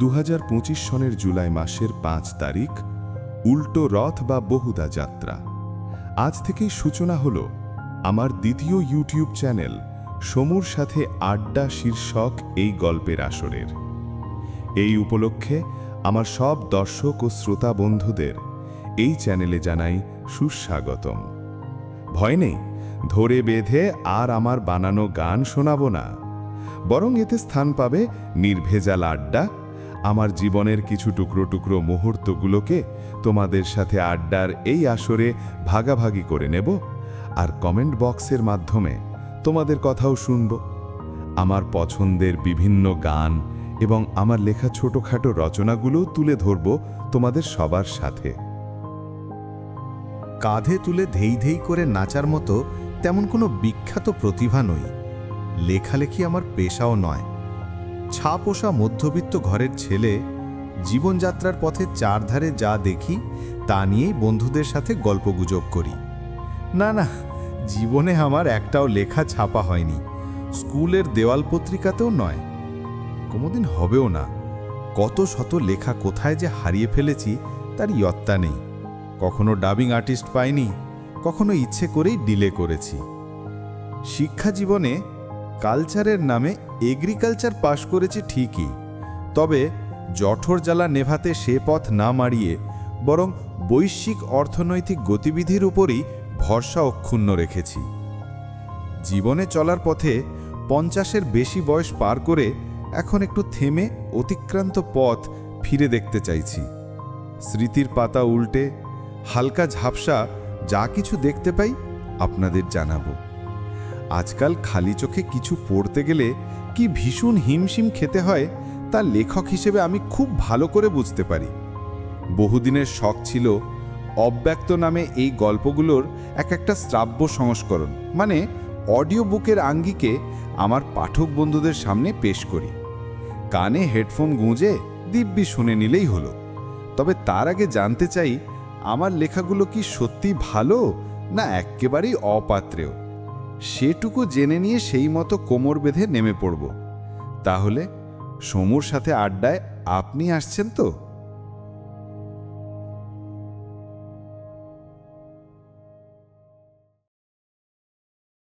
দু সনের জুলাই মাসের পাঁচ তারিখ, উল্টো রথ বা বহুদা যাত্রা। আজ থেকেই সূচনা হল আমার দ্বিতীয় ইউটিউব চ্যানেল সমুর সাথে আড্ডা শীর্ষক এই গল্পের আসরের। এই উপলক্ষে আমার সব দর্শক ও শ্রোতা বন্ধুদের এই চ্যানেলে জানাই সুস্বাগতম। ভয় নেই, ধরে বেঁধে আর আমার বানানো গান শোনাবো না। বরং এতে স্থান পাবে নির্ভেজাল আড্ডা। আমার জীবনের কিছু টুকরো টুকরো মুহূর্তগুলোকে তোমাদের সাথে আড্ডার এই আসরে ভাগাভাগি করে নেব আর কমেন্ট বক্সের মাধ্যমে তোমাদের কথাও শুনব। আমার পছন্দের বিভিন্ন গান এবং আমার লেখা ছোটখাটো রচনাগুলো তুলে ধরব তোমাদের সবার সাথে। কাঁধে তুলে ধেই ধেই করে নাচার মতো তেমন কোনো বিখ্যাত প্রতিভা নই। লেখালেখি আমার পেশাও নয়। ছাপোষা মধ্যবিত্ত ঘরের ছেলে জীবনযাত্রার পথে চারধারে যা দেখি, তা নিয়েই বন্ধুদের সাথে গল্পগুজব করি। না না, জীবনে আমার একটাও লেখা ছাপা হয়নি। স্কুলের দেওয়াল পত্রিকাতেও নয়। কোনোদিন হবেও না। কত শত লেখা কোথায় যে হারিয়ে ফেলেছি, তার ইয়ত্তা নেই। কখনো ডাবিং আর্টিস্ট পাইনি, কখনো ইচ্ছে করেই ডিলে করেছি। শিক্ষা জীবনে কালচারের নামে এগ্রিকালচার পাশ করেছি ঠিকই। তবে জঠর জ্বালা নেভাতে সে পথ না মারিয়ে বরং বৈশ্বিক অর্থনৈতিক গতিবিধির উপরই ভরসা অক্ষুণ্ণ রেখেছি। জীবনে চলার পথে পঞ্চাশের বেশি বয়স পার করে এখন একটু থেমে অতিক্রান্ত পথ ফিরে দেখতে চাইছি। স্মৃতির পাতা উল্টে, হালকা ঝাপসা যা কিছু দেখতে পাই আপনাদের জানাব। আজকাল খালি চোখে কিছু পড়তে গেলে কি ভীষণ হিমশিম খেতে হয়, তা লেখক হিসেবে আমি খুব ভালো করে বুঝতে পারি। বহুদিনের শখ ছিল অব্যক্ত নামে এই গল্পগুলোর এক একটা শ্রাব্য সংস্করণ মানে অডিও বুকের আঙ্গিকে আমার পাঠক বন্ধুদের সামনে পেশ করি। কানে হেডফোন গুঁজে দিব্যি শুনে নিলেই হলো। তবে তার আগে জানতে চাই, আমার লেখাগুলো কি সত্যি ভালো, না এক্কেবারেই অপাত্রেয়? সেটুকু জেনে নিয়ে সেই মতো কোমর বেঁধে নেমে পড়ব। তাহলে সমুর সাথে আড্ডায় আপনি আসছেন তো?